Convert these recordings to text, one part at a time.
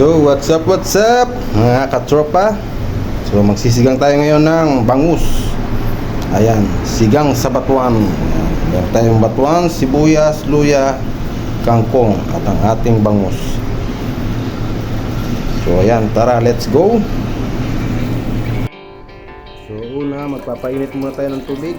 So, what's up, what's up? Mga katropa. So, magsisigang tayo ngayon ng bangus. Ayan, sigang sa batuan. Meron tayong batuan, sibuyas, luya, kangkong at ang ating bangus. So, ayan, tara, let's go. So, una, magpapainit muna tayo ng tubig.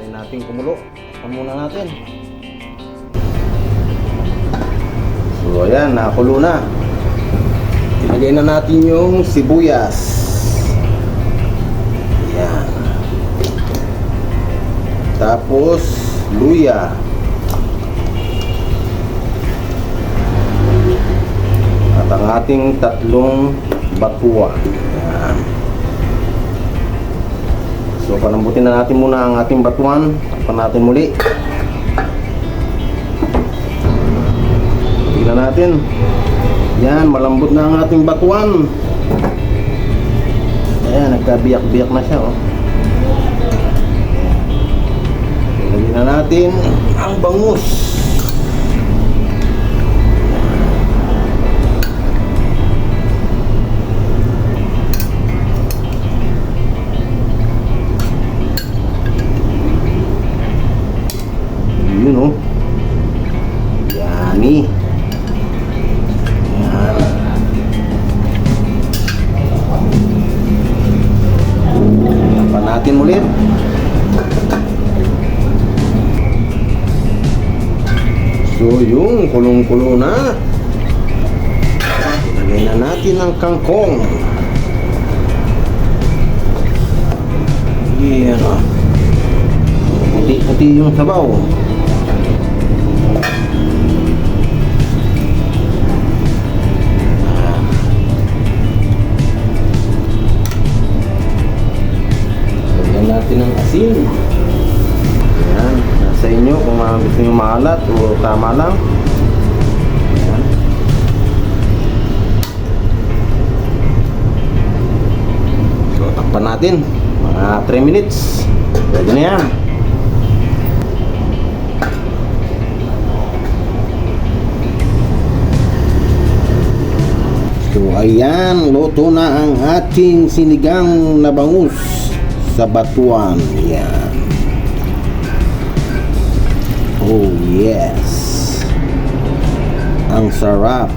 Hintayin natin kumulo. Pan muna natin. So ayan, nakakulo na. Ilagay na natin yung sibuyas. Ayan. Tapos, luya. At ang ating tatlong batuan. Ayan. So palambutin na natin muna ang ating batuan. Takpan natin muli. Tingnan natin. Yan, malambot na ang ating batuan. Ayan, nagkabiyak-biyak na siya. Oh. Lagyan na natin ang bangus. Yani. Yan. Tapan natin ulit. So yung kulong-kulo na. Lagay na natin ang kangkong. Yan oh. Puti-puti yung sabaw. Asin. Ayan. Nasa inyo kung gusto nyo maalat o tama lang. Ayan. So, takpan natin. Mga 3 minutes. Pwede na yan. So ayan, luto na ang ating sinigang na bangus sa batuan. Yan. Oh yes. Ang sarap.